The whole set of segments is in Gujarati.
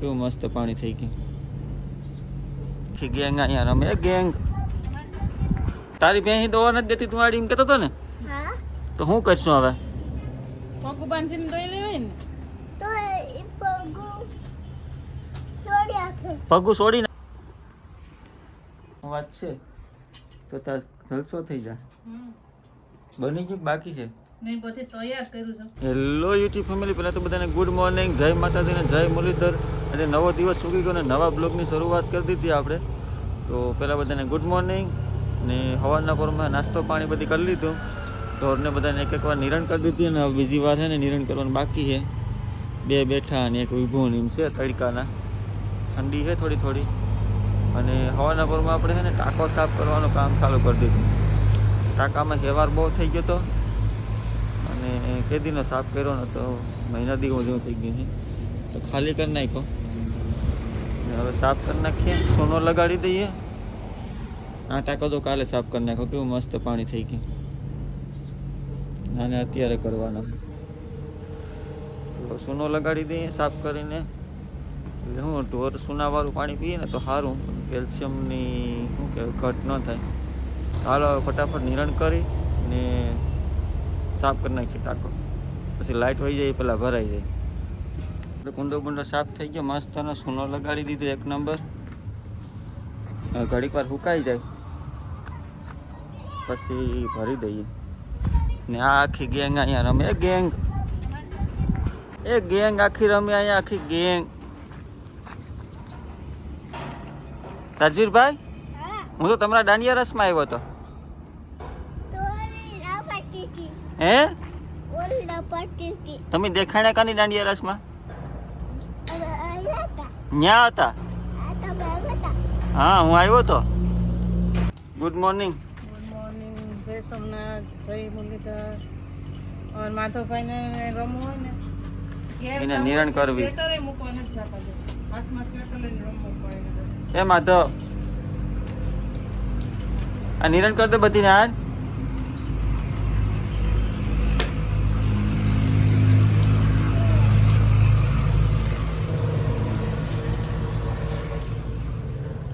કેવું મસ્ત પાણી થઈ ગયું. ગેંગ અહીંયા રમે ગેંગ તારી ભેંસી દવા નથી દેતી તું આડી એમ કેતો હતો ને? તો હું કરશું હવે? પગું બાંધીને દોઈ લેવાય ને? તો એ પગું છોડી પગુ વાત છે? તો તાર જલસો થઈ જાય બની ગયું બાકી છે? નહીં બધી તૈયાર કર્યું છે. હેલો યુટ્યુબ ફેમિલી પહેલાં તો બધાને ગુડ મોર્નિંગ જય માતાજીને જય મુરલીધર. અને નવો દિવસ સુગી ગયો ને નવા બ્લોગની શરૂઆત કરી દીધી આપણે. તો પહેલાં બધાને ગુડ મોર્નિંગ ને સવારના પોરમાં નાસ્તો પાણી બધી કરી લીધું. ઢોરને બધાને એક એક વાર નિરણ કરી દીધી અને બીજી વાર છે ને નિરણ કરવાનું બાકી છે. બે બેઠા અને એક વિભો ને છે તડકાના. ઠંડી છે થોડી થોડી. અને હવાના પોરમાં આપણે છે ને ટાંકો સાફ કરવાનું કામ ચાલુ કરી દીધું. ટાંકામાં હેવાર બહુ થઈ ગયો હતો અને કેદીનો સાફ કર્યો નહોતો મહિના દી જેવું થઈ ગયું છે. તો ખાલી કરી નાખ્યો. હવે સાફ કરી નાખીએ. સોનો લગાડી દઈએ. આ ટાંકો તો કાલે સાફ કરી નાખ્યો કેવું મસ્ત પાણી થઈ ગયું. અને અત્યારે કરવાના. તો સોનો લગાડી દઈએ સાફ કરીને. એટલે શું ઢોર સોનાવાળું પાણી પીએ ને તો સારું કેલ્શિયમની શું કહેવાય ઘટ ન થાય. હાલો ફટાફટ નિરણ કરી ને સાફ કરી નાખીએ ટાંકો. પછી લાઇટ વહી જાય પહેલાં ભરાઈ જાય. કુંડો બુંડો સાફ થઈ ગયો મસ્તનો સૂનો લગાડી દીધો એક નંબર. ઘડીક વાર સુકાઈ જાય. પછી ભરી દઈએ. ને આ આખી ગેંગ અહીંયા રમે. એ ગેંગ. એ ગેંગ આખી રમે અહીંયા આખી ગેંગ. રાજવીરભાઈ? હું. તો તમારા દાંડિયા રસમાં આવ્યો હતો. હે? તમે દેખાણ્યા કાની દાંડિયા રસમાં? ન્યા હતા? હા હું આવ્યો તો. ગુડ મોર્નિંગ ગુડ મોર્નિંગ જય સોમનાથ જય મુરલીધર. અને માધવભાઈને રમવું હોય ને એને નિરણ કરવી. એ માધવ. આ નિરણ કર દે બધી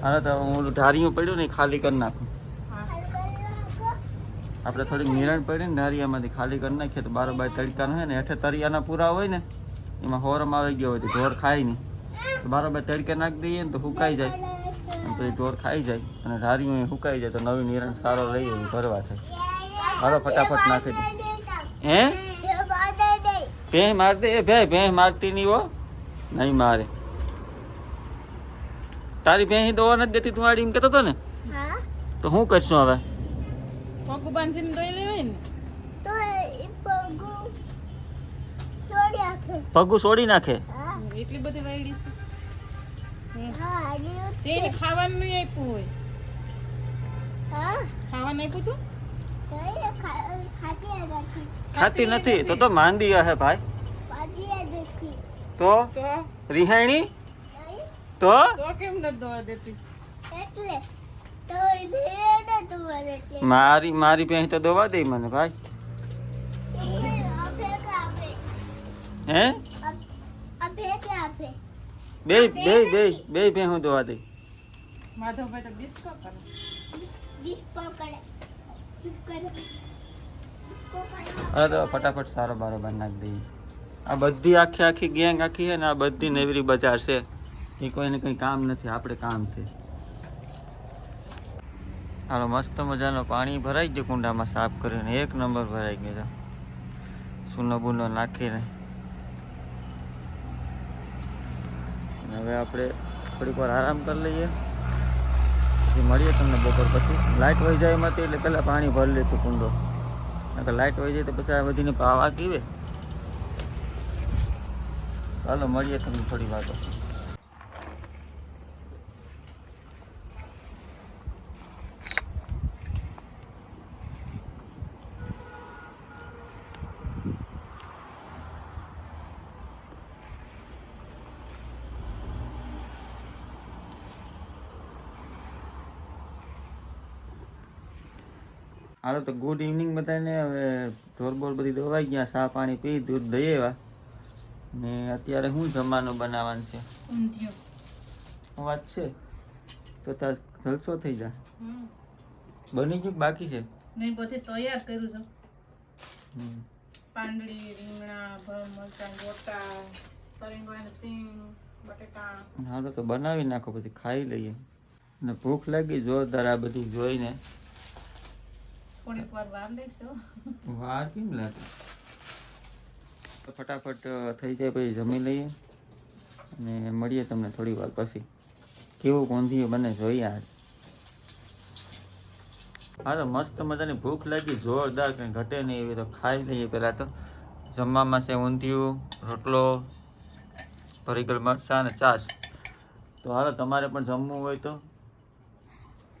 હાલ હાલો તો હું ઢારીઓ પડ્યું ને ખાલી કરી નાખું. આપણે થોડીક નિરણ પડી ને ઢારિયામાંથી ખાલી કરી નાખીએ તો બારોબાર તડકા હોય ને હેઠે તરિયાના પૂરા હોય ને એમાં હોરમ આવી ગયો હોય તો ઢોર ખાય નહીં. તો બારોબાર તડકે નાખી દઈએ ને તો સુકાઈ જાય. અને પછી ઢોર ખાઈ જાય અને ઢારીઓ સુકાઈ જાય તો નવી નિરણ સારો રહી જાય ભરવા થાય. હાલો ફટાફટ નાખી દે. હે? ભેં મારતી? એ ભે ભેં મારતી નહીં હો. નહીં મારે. તારી ભેંસી દોવા નથી દેતી તું આડી એમ કહેતો હતો ને? હા? તો શું કરશું હવે? પગું બાંધીને દોઈ લેવાય ને? પગું છોડી આખે પગું છોડી નાખે? હા. એટલી બધી વાયડી છે. હા તેને ખાવાનું નહીં આપ્યું હોય. હા? ખાવાનું આપ્યું તું? ખાતી નથી. તો તો માંદી હે ભાઈ. તો? તો? રિહાણી? તો? તો કેમ ન દવા દેતી? એટલે ભેડ મારી મારી પેહી તો દોવા દે મને ભાઈ. હે? બે બે બે બે ભેં હું દોવા દઈ માધવભાઈ તો ડિસ્કો કરે. ડિસ્કો કરે. ડિસ્કો કરે. ડિસ્કો કરે. અરે તો ફટાફટ સારો બારો નાખી દઈએ આ બધી આખી આખી ગેંગ આખી છે ને આ બધી નેવરી બજાર છે. એ કોઈને કંઈ કામ નથી, આપણે કામ છે. હાલો, મસ્ત મજાનો પાણી ભરાઈ ગયું કુંડામાં સાફ કરીને. એક નંબર ભરાઈ ગયો સૂનો બૂનો નાખીને. હવે આપણે થોડીક વાર આરામ કરી લઈએ. પછી મળીએ તમને બપોર પછી. લાઇટ વહી જાય એમાંથી એટલે પહેલાં પાણી ભરી લેતું કુંડો. નકર લાઇટ વહી જાય તો પછી આ બધીને પાવા કીવે? ચાલો મળીએ તમને થોડી વાતો હાલો તો ગુડ ઇવનિંગ બધાને. હવે ઢોરબોર બધી દવાઈ ગયા ચા પાણી પી દૂધ દઈ એવા. ને અત્યારે શું જમવાનું બનાવવાનું છે? વાત છે? તો તાર જલસો થઈ જાય બની ગયું બાકી છે? નહીં બધે તૈયાર કર્યું છે. પાંદડી રીંગણા ભર મરચાં ગોટા સરિંગણ સિંગ બટેટા. હાલો તો બનાવી નાખો પછી ખાઈ લઈએ. ને ભૂખ લાગી જોરદાર આ બધી જોઈને. થોડીક વાર વાર લેશે વાર કેમ લાગે? ફટાફટ થઈ જાય પછી જમી લઈએ અને મળીએ તમને થોડી વાર પછી. કેવું ઊંધિયું બને જોઈએ આજ. હા, તો મસ્ત મજાની ભૂખ લાગી, જોરદાર કંઈ ઘટે નહીં એવી તો ખાઈ લઈએ પહેલાં તો. જમવામાં છે ઊંધિયું, રોટલો, ભરીગલ મરચાં અને છાશ. તો હાલો, તમારે પણ જમવું હોય તો.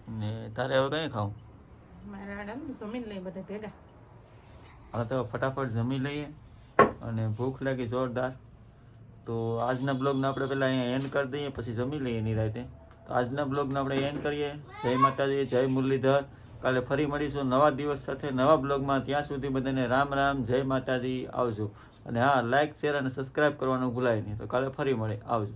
ને તારે હવે કંઈ ખાવું? હવે તો ફટાફટ જમી લઈએ અને ભૂખ લાગી જોરદાર. તો આજના બ્લોગને આપણે પહેલાં અહીંયા એન્ડ કરી દઈએ, પછી જમી લઈએ એની રાતે તો આજના બ્લોગને આપણે એન્ડ કરીએ. જય માતાજી, જય મુરલીધર. કાલે ફરી મળીશું નવા દિવસ સાથે, નવા બ્લોગમાં. ત્યાં સુધી બધાને રામ રામ, જય માતાજી, આવજો. અને હા લાઇક શેર અને સબસ્ક્રાઈબ કરવાનું ભૂલાય નહીં. તો કાલે ફરી મળે આવજો.